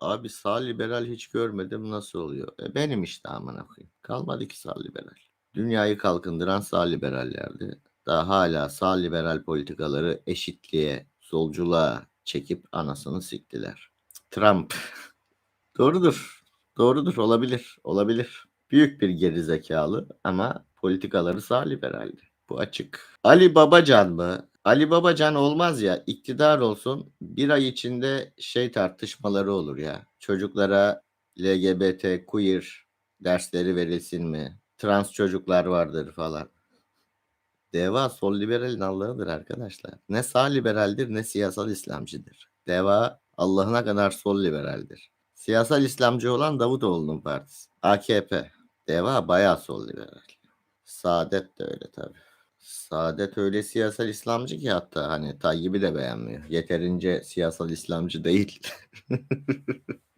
Abi sağ liberal hiç görmedim nasıl oluyor? E benim işte amına koyayım. Kalmadı ki sağ liberal. Dünyayı kalkındıran sağ liberallerdi. Daha hala sağ liberal politikaları eşitliğe, solculuğa çekip anasını siktiler. Trump. Doğrudur. Doğrudur. Olabilir. Olabilir. Büyük bir gerizekalı ama politikaları sağ liberaldi. Bu açık. Ali Babacan mı? Ali Babacan olmaz ya. iktidar olsun. Bir ay içinde şey tartışmaları olur ya. Çocuklara LGBT, queer dersleri verilsin mi? Trans çocuklar vardır falan. Deva sol liberalin Allah'ıdır arkadaşlar. Ne sağ liberaldir ne siyasal İslamcıdır. Deva Allah'ına kadar sol liberaldir. Siyasal İslamcı olan Davutoğlu'nun partisi. AKP. Deva bayağı sol liberal. Saadet de öyle tabii. Saadet öyle siyasal İslamcı ki hatta hani Tayyip'i de beğenmiyor. Yeterince siyasal İslamcı değil.